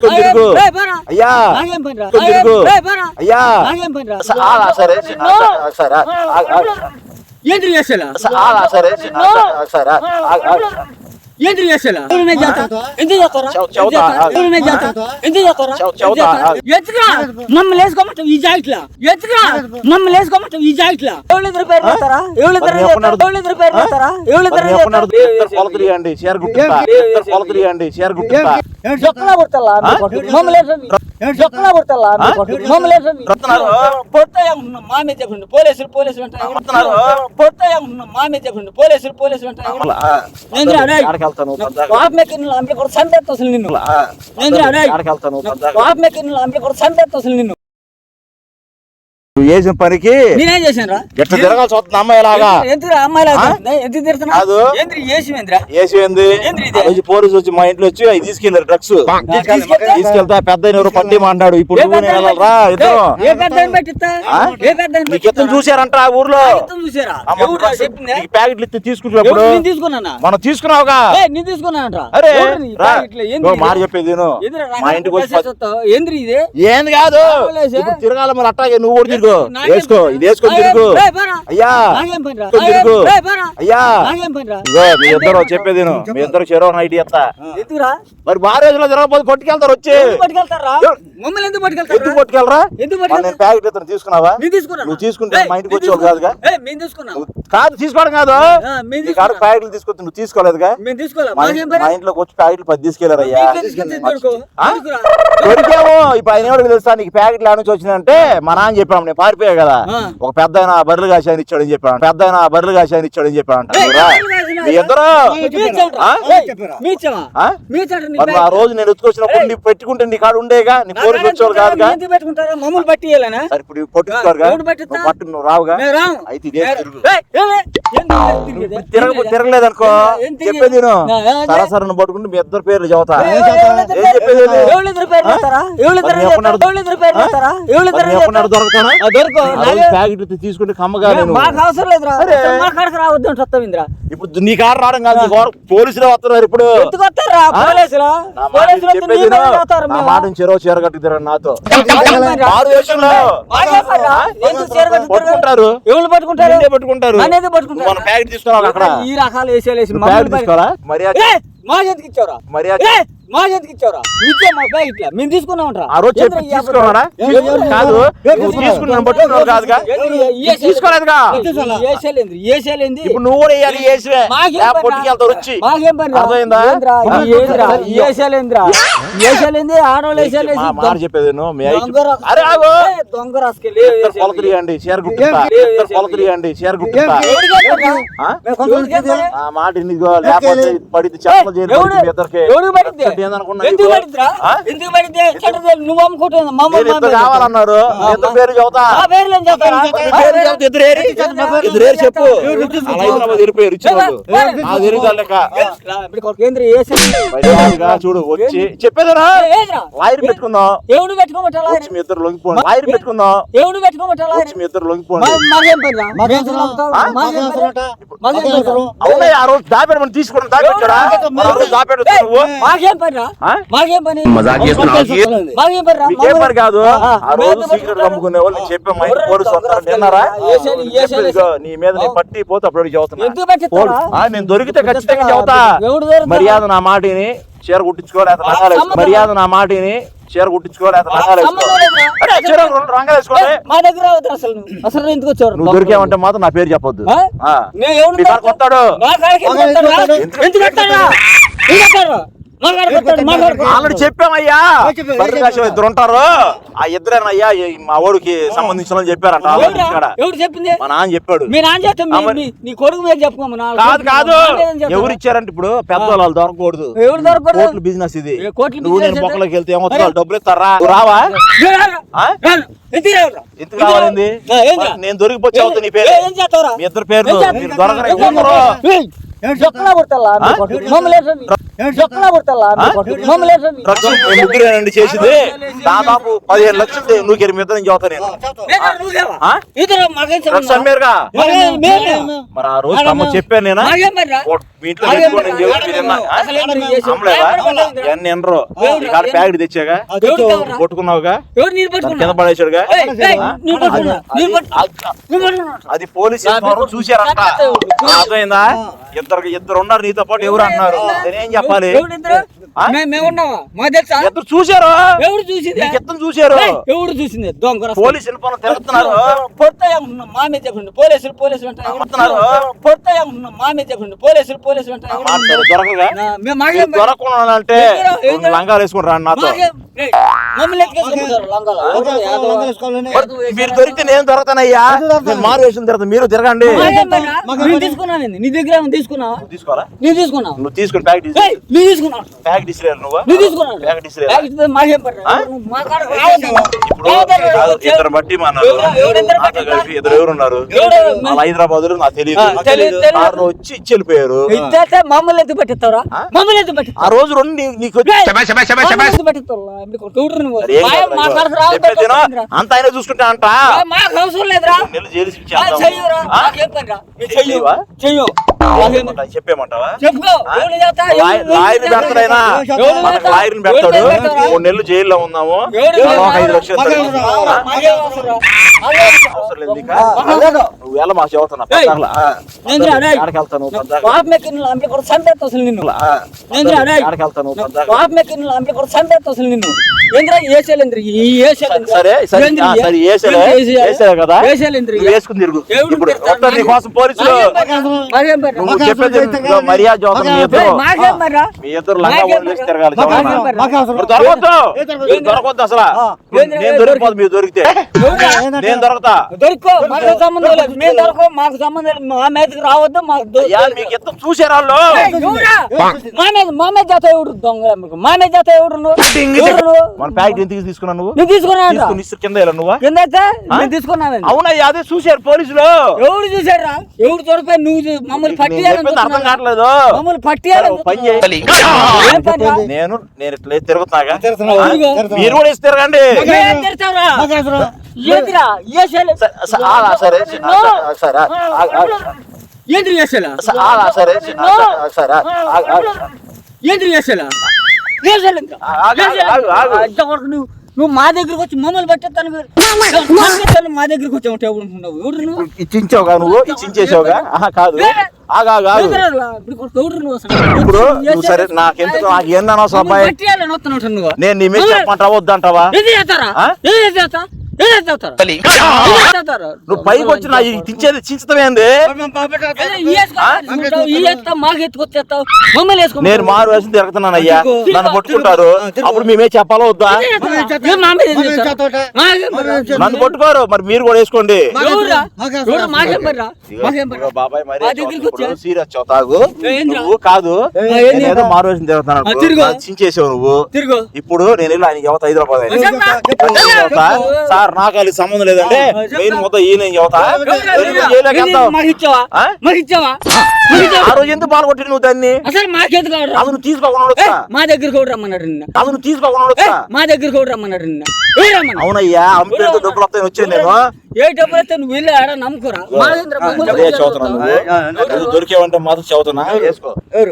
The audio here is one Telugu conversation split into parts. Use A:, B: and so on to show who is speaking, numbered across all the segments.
A: తిరుగు. అయ్యా తిరుగు. అయ్యా. సరే సరే,
B: ఏంటి
A: సరే సరే.
B: ఏంటి చేసేలా ఎందుకు చేస్తారా ఎందుకు చేస్తారా
A: చెవ్- చెవుతా.
B: ఎత్తుగా మమ్మల్ని వేసుకోమంటావు ఈ జాయిట్లా? ఎత్తుగా మమ్మల్ని వేసుకోమంటావు ఈ జాయిట్లా? ఎవరిద్దరు పేరు చేస్తారా? ఎవరిద్దరు? ఎవరిద్దరు పేరు చేస్తారా? ఎవరిద్దరు
A: కొలతలు
B: మమ్మల్ని మామే చెప్పండి పోలీసులు పోలీసులు మామే చెప్పండి అంటారు. నిన్ను. పాప మెక్కిన కూడా అసలు నిన్ను.
A: నువ్వు చేసిన పనికి
B: నేనేం చేశాను రా
A: ఎట్లా తిరగాల్సి వస్తుంది అమ్మాయి లాగా
B: ఎందుకు
A: కాదు.
B: ఏంద్రి ఇది?
A: రోజు పోలీసు వచ్చి మా ఇంట్లో వచ్చి అవి తీసుకెళ్ళారు డ్రగ్స్.
B: తీసుకెళ్తే?
A: పెద్ద ఎవరు పట్టి మాట్లాడు ఇప్పుడు నువ్వు నేను వెళ్ళాలరా ఇద్దరు.
B: ఏ పెద్ద పెట్టిస్తా? ఏ పెద్ద
A: నీకు చూసారంట ఊర్లో? నీకు ప్యాకెట్లు ఇస్తే తీసుకుంటున్నప్పుడు మనం తీసుకున్నావుగా?
B: నేను తీసుకున్నానంట
A: అరే
B: ఎవరు నీ
A: రా.
B: ప్యాకెట్లు? ఏంది
A: ఇగో
B: ఇది?
A: మాట చెప్పేది మా ఇంటికి వచ్చి.
B: ఏంద్రి ఇది?
A: ఏంది కాదు? తిరగాల మరి అట్టాగే. నువ్వు కూడా వేసుకో
B: పనిరా?
A: ఇది వేసుకొని
B: అయ్యో,
A: తిరుగు. అయ్యా
B: అయ్యో,
A: తిరుగు. అయ్యా మీ ఇద్దరు చెప్పేది. మీ ఇద్దరు చెరో నైట్ ఎత్తా? మరి బాగా రోజుల్లో తిరగకపోతే కొట్టుకెళ్తారు వచ్చి
B: ఎందుకు
A: నేను? ప్యాకెట్ ఇతను తీసుకున్నావా? నువ్వు తీసుకుంటే మా ఇంటికి
B: నేను
A: వచ్చేవాళ్ళు కాదుగా కాదు తీసుకోవడం కాదు
B: తీసుకున్నాం.
A: ప్యాకెట్లు తీసుకొచ్చి నువ్వు తీసుకోలేదుగా. మా ఇంట్లోకి వచ్చి ప్యాకెట్లు పది. ఆ?
B: దొరకురా.
A: దొరికాము ఇప్పుడు ఆయన ఎవరికి తెలుసా నీకు ప్యాకెట్లు ఆడ నుంచి వచ్చిందంటే మా నాన్న చెప్పాము నేను పారిపోయా కదా. ఒక పెద్ద ఆయన బర్రెలు కాశాయని ఇచ్చాడని చెప్పాను పెద్ద ఆయన బర్రెలు కాశాయని ఇచ్చాడని చెప్పాను.
B: ఎవరు కాసిన?
A: మీ ఇద్దరు
B: మీ ఇచ్చాండ్రా.
A: ఆ? మరి. రోజు నేను ఎత్తుకొచ్చినప్పుడు నీ పెట్టుకుంటే నీ కాడ ఉండేగా నీ కోరిక
B: ఎందుకు
A: కాదుగా
B: పెట్టుకుంటారా? మమ్మల్ని?
A: సరే ఇప్పుడు పట్టుకోరుగా పట్టు నువ్వు రావుగా. అయితే ఇదే తిరుగు.
B: ఏయ్, ఏయ్, ఏయ్, ఎందుకు తిరిగేది?
A: తిరగ తిరగలేదనుకో
B: ఏం తిరిగేది?
A: చెప్పేది నేను
B: నా- ఆ,
A: సరాసరి పట్టుకుంటే మీ ఇద్దరు పేర్లు చదువుతా ఏం చెప్పేది లేదు. దొరకతానా తీసుకుంటే కమ్మగా
B: మాకు అవసరం రావద్దు ఇంద్రా
A: ఇప్పుడు నీ కారు రావడం కాదు పోలీసులే వస్తున్నారు ఇప్పుడు. మాట చెరో చీర కట్టి తిరగండి నాతో? పట్టుకుంటారు.
B: ఎవరు పట్టుకుంటారు?
A: పట్టుకుంటారు.
B: అనేది పట్టుకుంటారు.
A: మన ప్యాకెట్ తీసుకున్నావు అక్కడ.
B: ఈ రకాలు వేసేయాలి.
A: తీసుకోవాలా? మర్యాద మర్యాద
B: ఏ మా ఎందుకు ఇచ్చావురా ఇచ్చే మా బ్యాగ్ ఇట్లా మేము తీసుకున్నామంటారా
A: ఆ రోజు చెప్పి తీసుకున్నాడా కాదు పట్టుకున్నావు కాదుగా తీసుకోలేదుగా
B: ఏసేలేంది ఏసేలేంది
A: ఇప్పుడు నువ్వు కూడా వేయాలి? పట్టుకెళ్తారు వచ్చి
B: మాకేం పనిరా?
A: అర్థమైందా?
B: ఏంద్రా? ఏసేలేంద్రా? ఏసేలేంది ఆడవాళ్ళు ఏసేలేసి
A: మాట చెప్పేది నువ్వు మీ అరే ఆగు
B: దొంగ రాసుకెళ్ళి
A: కొలతలు ఇవ్వండి చీర గుట్టుతా కొలతలు ఇవ్వండి చీర గుట్టుతా మాట ఇదిగో లేకపోతే పడితే చెప్పలు మీ ఇద్దరికి
B: ఎందుకు? ఎందుకు నువ్వు మా అమ్మ
A: కావాలన్నారు. పేరు ఇద్దరు చెప్పు. చూడు వచ్చి చెప్పేదరా? లాయర్ పెట్టుకుందాం.
B: ఎవడు పెట్టుకోమంటారా
A: వచ్చి మీ ఇద్దరు లొంగిపోండి. లాయర్ పెట్టుకుందాం.
B: ఎవడు పెట్టుకోమంటారా
A: మీ ఇద్దరు లొంగిపోండి? అవునా ఆ రోజు దాపెట్టాడా నువ్వు?
B: మాకేం పని?
A: కాదు?
B: ఆ,
A: రోజు సీక్రెట్ అమ్ముకునే వాళ్ళు చెప్పే మైండ్ పోలీసు వస్తారు నీ మీద నేను పట్టి పోతే అప్పుడు చదువుతున్నా నేను దొరికితే ఖచ్చితంగా చదువుతా? మర్యాద నా మాటిని చీర.
B: సంబంధం
A: మర్యాద నా మాటిని చీర
B: మా దగ్గర అసలు. అసలు ఎందుకు
A: నువ్వు దొరికావంటే మాత్రం నా పేరు చెప్పొద్దు.
B: నేను ఎందుకు
A: ఆల్రెడీ చెప్పామయ్యా. బర్రె కాసిన ఇద్దరు ఉంటారు ఆ ఇద్దరేనయ్యా మా ఓడికి సంబంధించిన చెప్పారంట?
B: ఎవడు చెప్పింది?
A: మా నాన్న చెప్పాడు.
B: మీ నాన్న మీ- నీ కొడుకు మీద చెప్పుకోమా నా
A: కాదు కాదు? ఎవరు ఇచ్చారంటే ఇప్పుడు పెద్దవాళ్ళు వాళ్ళు దొరకకూడదు.
B: ఎవరు దొరకకూడదు?
A: కోట్ల బిజినెస్ ఇది. నువ్వు నేను బొక్కలోకి వెళ్తే? ఏమవుతుంది? వాళ్ళు డబ్బులు ఇస్తారా. రావా? ఆ,
B: ఏందిరా?
A: నేను దొరికిపోతే అవుతుంది నీ పేరు? మీ ఇద్దరు
B: చేస్తావు?
A: మీరు దొరకరు? ముగ్గురేనండి చేసింది. దాదాపు పదిహేను లక్షలు ఎనిమిది మీద నేను చదువుతా నేను? మరి ఆ రోజు అమ్మ చెప్పాను నేను. మీ ఇంట్లో ఎనరు ప్యాకెట్ తెచ్చాగా? కొట్టుకున్నావుగా కింద? పడేసాడుగా? అది పోలీస్ ఆ, అర్థమైందా ఇద్దరు ఇద్దరు ఉన్నారు నీతో పాటు. ఎవరు అన్నారు? నేనేం చెప్పాలి?
B: మే- మేము ఉన్నావా మాకు తెలుసా?
A: ఇద్దరు చూశారు?
B: ఎవరు చూసింది?
A: నీకు ఇద్దరు చూశారు?
B: ఏయ్, ఎవరు చూసింది? దొంగ రాస్తా.
A: పోలీస్ ఇన్ఫార్మర్ తిరుగుతున్నారు
B: పొడతాయి అనుకున్నాం మా మీద చెప్పండి. పోలీసులు పోలీసులు. పొడతాయి మా మీద చెప్పండి. పోలీసులు పోలీసులు?
A: దొరకకుండా అంటే? లంగాలు నాతో? మరి దొరికితే నేను దొరకతానయ్యా. నేను మారు వేసిన తర్వాత మీరు తిరగండి.
B: తీసుకున్నాను ఏంది? నీ దగ్గర
A: నువ్వు తీసుకోవాలా
B: నేను తీసుకున్నా
A: నువ్వు తీసుకుని ప్యాకెట్
B: ఏయ్, నువ్వు
A: నువ్వు?
B: నువ్వు మాకేం.
A: ఇప్పుడు ఇద్దరు బట్టి మన నాతో? కలిపి ఇద్దరు ఎవరు ఉన్నారు హైదరాబాద్లో నాకు తెలియదు వచ్చి ఇచ్చి వెళ్ళిపోయారు
B: మమ్మల్ని ఎత్తు పట్టిస్తారా
A: ఆ?
B: మమ్మల్ని ఎత్తు పట్టిస్తారా
A: ఆ రోజు రెండు నీకు? అంత ఆయన చూసుకుంటా అంట.
B: మాకు అవసరం లేదురా.
A: జైలు.
B: చెయ్యరా.
A: చెయ్యవా? చెప్పేమంటావా లాయర్ని పెడతాడు? మూడు నెలలు జైల్లో ఉన్నాము. ఐదు? లక్షలు
B: అవసరం
A: లేదు నువ్వు ఎలా మాకు చదువుతున్నా వెళ్తాను
B: అసలు నిన్ను.
A: వెళ్తాను
B: నిన్ను.
A: పోలీసులు మర్యాద మీ ఇద్దరు.
B: ఏయ్, మాకేం పనిరా?
A: మీ ఇద్దరు లంగా
B: మాకేం
A: వదిలేసి
B: పనిరా?
A: తిరగాలి
B: మాకేం
A: చదవమా?
B: పనిరా?
A: ఇప్పుడు దొరకవద్దు మీరు దొరకవద్దు అసలు.
B: ఏంది
A: నేను దొరికిపోదు మీరు దొరికితే.
B: ఎవరురా?
A: నేను దొరకతా.
B: దొరుకో మాకు సంబంధం లేదు. మేము దొరకో మాకు సంబంధం లేదు. మా మీదకి రావద్దు మాకు
A: మీకు ఎంత చూసారు వాళ్ళు?
B: మా మీద మా మీద జాత ఎవడు దొంగ మీకు? మా మీద జాత ఎవడు నువ్వు? ఎవరు నువ్వు?
A: మన ప్యాకెట్ ఎందుకు తీసుకున్నావు నువ్వు
B: నువ్వు తీసుకున్నావు
A: తీసుకుని ఇస్తారు కింద వెళ్ళా నువ్వు
B: కింద అయితే నేను తీసుకున్నాను
A: అవునయ్యా అదే చూశారు పోలీసులు
B: ఎవడు చూసారా ఎవడు దొరికిపోయి నువ్వు చూ- మమ్మల్ని
A: నేను చెప్పింది అర్థం? కావట్లేదు
B: మమ్మల్ని
A: ఓ పని
B: చూస్తున్నావా?
A: చేయి
B: ఏం పనిరా?
A: నేను నేను ఇట్లా తిరుగుతున్నాగా
B: తిరుగు.
A: మీరు కూడా ఇస్తే తిరగండి
B: ఏం తిడతావురా? ఏంటిరా? ఏసేలే.
A: స- స- ఆగా సరే సరే
B: ఏంటి
A: ఆగా సరే సరే.
B: ఏంటి ఏసేలా? ఇంతవరకు నువ్వు నువ్వు మా దగ్గరికి వచ్చి మమ్మల్ని పట్టేస్తాను మా దగ్గరికి వచ్చి అనుకున్నావు? ఎవడు నువ్వు?
A: ఇచ్చించావుగా నువ్వు? ఇచ్చించేసావుగా కాదు. ఆగా?
B: ఇప్పుడు నువ్వు
A: సరే నాకెందుకు నాకు నేను నీ మీద చెప్పమంటావా వద్దంటావా? నువ్వు పైకి వచ్చి నా ఈ తించేది చించుతామేంది నేను మారు వేసి తిరుగుతున్నానయ్యా నన్ను పట్టుకుంటారు. అప్పుడు మేమే చెప్పాలా వద్దా? నన్ను పట్టుకోరు. మరి మీరు కూడా వేసుకోండి. బాబాయ్ మరి? సీరియస్? నువ్వు కాదు.
B: ఏంది?
A: మారు వేసి తిరుగుతున్నాను. చించేసావు నువ్వు.
B: తిరుగు.
A: ఇప్పుడు నేను ఆయన యువత హైదరాబాద్ ఆయన. సార్ నాకు వాళ్ళకి సంబంధం లేదంటే మెయిన్ మొత్తం ఈయన ఆ? రోజు ఎందుకు పాల్గొట్టి నువ్వు దాన్ని?
B: అసలు?
A: అది నువ్వు తీసుకోకుండా
B: మా దగ్గర కూడా రమ్మన్నాడు నిన్న?
A: అది తీసుకోకుండా
B: మా దగ్గర కూడా రమ్మన్నాడు నిన్న?
A: అవునయ్యా అమ్మేంత డబ్బులు వస్తాయి వచ్చాను నేను.
B: ఏ డబ్బులు అయితే నువ్వు వెళ్ళి ఆడ నమ్ముకోరా.
A: దొరికేవంటే మాత్రం చదువుతున్నా?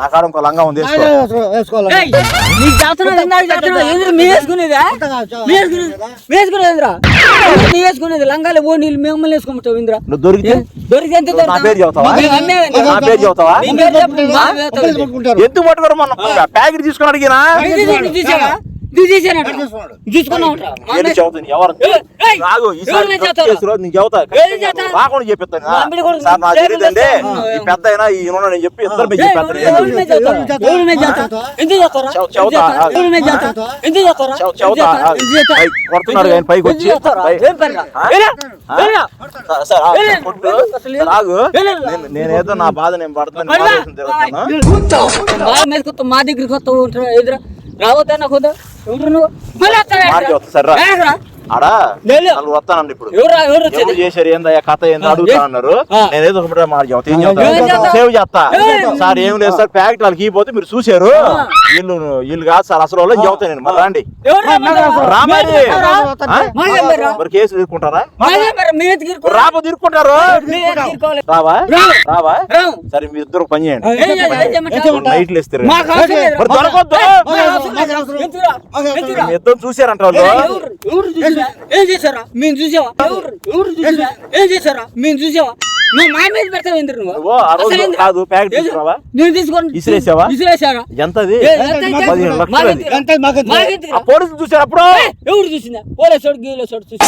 A: నా కాడ ఇంకో లంగా ఉంది
B: నీకు ఏంది మీ వేసుకునేదా? వేసుకునేది వేసుకునేదిరా? లంగాలు ఓ నీళ్ళు మిమ్మల్ని వేసుకుంటావు ఇంద్రా.
A: నువ్వు దొరికితే
B: దొరికితే ఎంత.
A: ఎందుకు పట్టుకోరు మన ప్యాకెట్ తీసుకుని అడిగినా? రాకుండా చెప్పిస్తాను నా
B: సేపు
A: తెలియదండి
B: చేస్తాను.
A: ఈ పెద్ద అయినా ఈ ఉన్న నేను చెప్పి ఇద్దరు మీద కొడుతున్నారు ఆయన పైకి వచ్చి. నేనేదో నా బాధ నేను పడుతున్నాను
B: మా దగ్గరికి ఎదురా రావద్దా నాకు ఎవరు నువ్వు? మళ్ళీ వస్తావా?
A: ఆడా?
B: లేదు.
A: నలుగురు వస్తానండి ఇప్పుడు.
B: ఎవరు
A: చేశారు ఏందయ్యా కథ ఏందో? అడుగుతా అన్నారు. ఒకటి మాట చెప్తా? సేవ్ చేస్తా.
B: ఏం?
A: సార్ ఏం లేదు సార్. ప్యాకెట్ వాళ్ళకి ఇవ్వకపోతే మీరు చూశారు. ఇల్లు ఇల్లు కాదు సార్. అసలు వాళ్ళని చెబుతా నేను. మరి రండి.
B: ఎవరు రమ్మన్నారు?
A: రా. మరి.
B: మీరు ఎవరా?
A: ఆ?
B: మాకేం బెర్రా?
A: మరి కేసు
B: ఇరుక్కోవాలి?
A: రాబో
B: ఇరుక్కోవాలి?
A: రావా?
B: రావు.
A: సరే మీ ఇద్దరు పని చేయండి. ఇస్తారు. మరి దొరకొద్దు. ఇద్దరు చూసారంట వాళ్ళు.
B: ఎవరు? ఎవరు చూసారా? ఏం చేశారా? మేము చూసావా? ఎవరు? ఎవరు చూసారా? ఏం చేశారా? మేము చూసావా? నువ్వు మా మీద పెడతావు ఎందుకు నువ్వు
A: నువ్వు ఆ రోజు
B: అసలు ఎందుకు?
A: కాదు ప్యాకెట్
B: ఏం-
A: తీసుకురావా
B: నేను తీసుకోండి
A: ఇసిరేసావా?
B: ఇసిరేసారా
A: ఎంతది
B: ఏ, ఎంత అయితే?
A: పదిహేను
B: మా
A: లక్షలు అది.
B: దగ్గర. మా దగ్గర.
A: ఆ పోలీసులు చూసారు అప్పుడు
B: ఏ, ఎవరు చూసిందా పోలేసోడు గీలేసోడు చూసి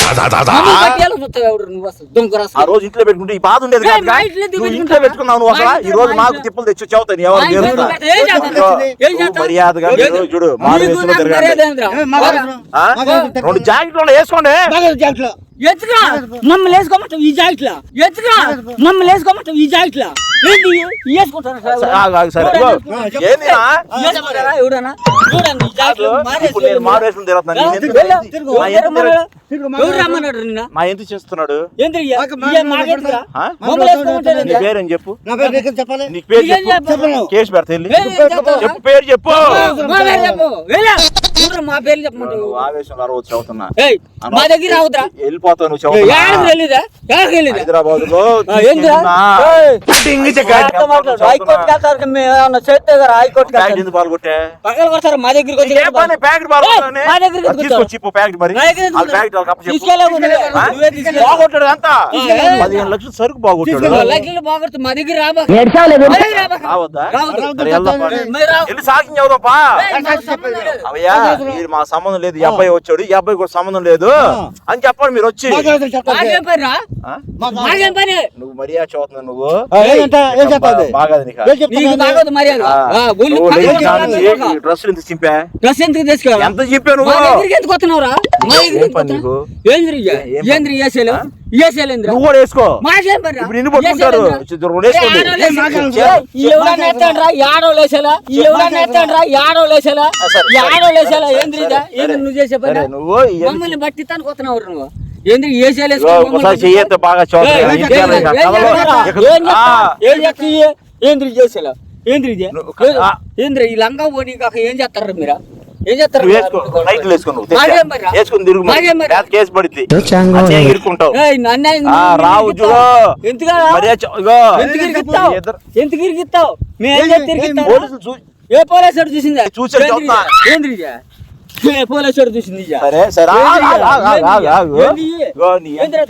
B: పట్టియాలు చూస్తావు ఎవడు నువ్వు అసలు దొంగ
A: ఆ
B: రాసు
A: రోజు ఇంట్లో పెట్టుకుంటే ఈ బాధ ఉండేది
B: ఏ,
A: కాదు
B: మా ఇంట్లో ఎందుకు
A: నువ్వు ఇంట్లో
B: పెట్టుకుంటావా?
A: పెట్టుకున్నావు నువ్వు అసలు
B: మా
A: ఈ
B: ఇంట్లో,
A: రోజు మాకు
B: ఇంట్లో.
A: తిప్పులు తెచ్చి చెబుతాను ఎవరు
B: మా ఇంట్లో
A: నేర్పుతా.
B: పెడితే ఏం చేస్తావు? ఏం
A: నువ్వు
B: చేస్తావు?
A: మర్యాదగా
B: ఏం-
A: మీరు చూడు
B: నీకు
A: మారువేషంలో
B: నాకు
A: తిరగండి
B: మర్యాద ఏందిరా?
A: ఆ? రెండు జాకెట్లు వేసుకోండి
B: ఎత్తుగా మమ్మల్ని వేసుకోమంటావు ఈ జాకెట్లా ఎత్తుగా మమ్మల్ని వేసుకోమంటావు ఈ జాకెట్లా
A: నేను ఎందుకు- చేస్తున్నాడు? నీ? పేరేం చెప్పు? నీకు పేరు చెప్పు? కేసు పెడతా? చెప్పు. పేరు చెప్పు.
B: మా పేరు మా చెప్పమంటావు?
A: ఆవేశంలో అరవచ్చు చదువుతున్నా.
B: ఏయ్ మా దగ్గర
A: వెళ్ళిపోతావు నువ్వు హైదరాబాద్లో
B: ఆ, ఏందిరా? ఏయ్, అర్థం మాట్లాడు. హైకోర్టుకి వెళ్తారు మేము ఏమన్నా చేస్తే కదా హైకోర్టుకి
A: ప్యాకెట్
B: వెళ్తారు.
A: ఎందుకు పాల్గొట్టే?
B: పగలు కొడతారు మా దగ్గరికి వచ్చి మా దగ్గరికి
A: లక్షలు సరుకు బాగొట్టాడు.
B: లగ్గిళ్ళు బాగొడుతు మా దగ్గర.
A: అవయ్యా మీరు మా సంబంధం లేదు. ఈ అబ్బాయి వచ్చాడు. ఈ అబ్బాయి కూడా సంబంధం లేదు. అని చెప్పండి మీరు వచ్చి. నువ్వు మర్యాద చదువుతున్నావు నువ్వు.
C: ఏం
A: ఈ డ్రెస్సులు ఎంత చింపా?
B: డ్రెస్ ఎందుకు తెచ్చుకోవాలి
A: ఎంత చింపా నువ్వు?
B: ఎందుకు వస్తున్నావురా? ఏంద్రి?
A: నువ్వు కూడా వేసుకో? ఇప్పుడు పట్టుకుంటారు.
B: నువ్వు మమ్మల్ని బట్టి తనకు వస్తున్నావు నువ్వు.
A: బాగా చూడండి
B: ఏం? ఏం చేస్తావు? ఏంద్రి చేసేలా ఏంద్రి. ఏంద్రి ఈ లంగా ఓడి కాక ఏం చేస్తారు మీరు? ఏం చేస్తారు
A: రావు
B: ఇరికిస్తావు? మేము ఏం చేస్తే ఇరికిస్తావు?
A: పోలీసులు చూ-
B: ఏ పోలీసుడు చూసిందా?
A: చూసాడు
B: చూసింది?
A: సరే సరే?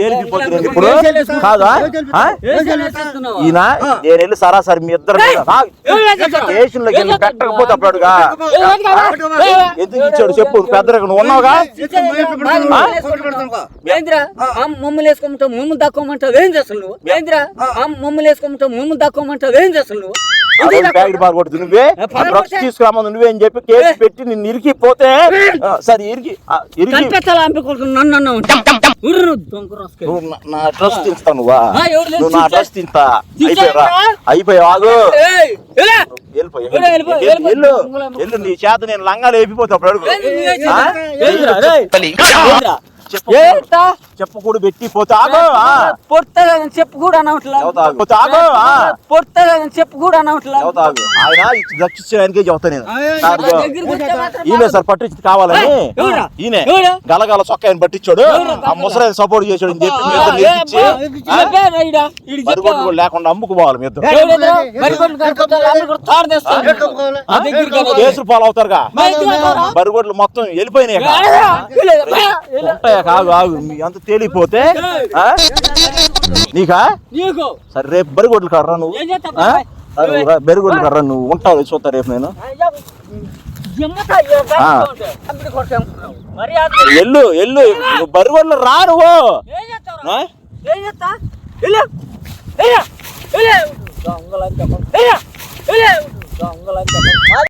A: తేలిపోతుంది? ఇప్పుడు? కాదా
B: చేస్తున్నావు?
A: ఈయన నేను వెళ్ళి సరాసరి మీ ఇద్దరు? స్టేషన్లోకి వెళ్ళి పెట్టకపోతే అప్పుడుగా. ఎందుకు ఇచ్చాడు చెప్పు నువ్వు ఉన్నావుగా
B: మమ్మల్ని వేసుకోమంటావు మమ్మల్ని దక్కోమంటావు ఏం చేస్తావు నువ్వు మమ్మల్ని వేసుకోమంటావు మమ్మల్ని దక్కోమంటావు ఏం చేస్తావు నువ్వు
A: ప్యాకెట్ బార్ కొడుతు నువ్వే? డ్రగ్స్
B: కొట్టే.
A: తీసుకురామని నువ్వే అని చెప్పి కేసు పెట్టి నిన్ను ఇరికి పోతే ఆ, సరే ఇరికి ఇరికి. నా- నా డ్రెస్ తింటావు నువ్వా? నువ్వు నా డ్రెస్ తింటా. అయిపోయావు? వెళ్ళు, వెళ్ళు. నీ చేత నేను లంగాలు వేపిపోతా అప్పుడు అడుగు. చెప్పకూడు పెట్టి పోతే ఆగు. ఆ.
B: పొట్టలేదని చెప్పు కూడా అనవట్లా
A: చెబుతా ఆగు. పోతే ఆగు ఆ.
B: పొట్టలేదని చెప్పు కూడా
A: ఆయన ఇచ్చేదానికే చెబుతా నేను. ఈయనే సార్ పట్టించి కావాలని? ఈయనే? గలగల చొక్క ఆయన పట్టించాడు. ఆ ముసరాయన సపోర్ట్ చేశాడు. అని చెప్పి లేకుండా అమ్ముకుపోవాలి మీ. కేసులు పాలు అవుతారుగా? బరిగొడ్లు మొత్తం వెళ్ళిపోయినాయి. ఉంటాయా ఆగు. ఆగు అంత తేలిపోతే నీకా? సరే రేపు బరిగొడ్లు కర్రా నువ్వు. బెరిగొడ్లు కర్రా నువ్వు. ఉంటావు చూస్తా రేపు నేను. ఎల్లు ఎల్లు నువ్వు బరిగొడ్లు రా నువ్వు.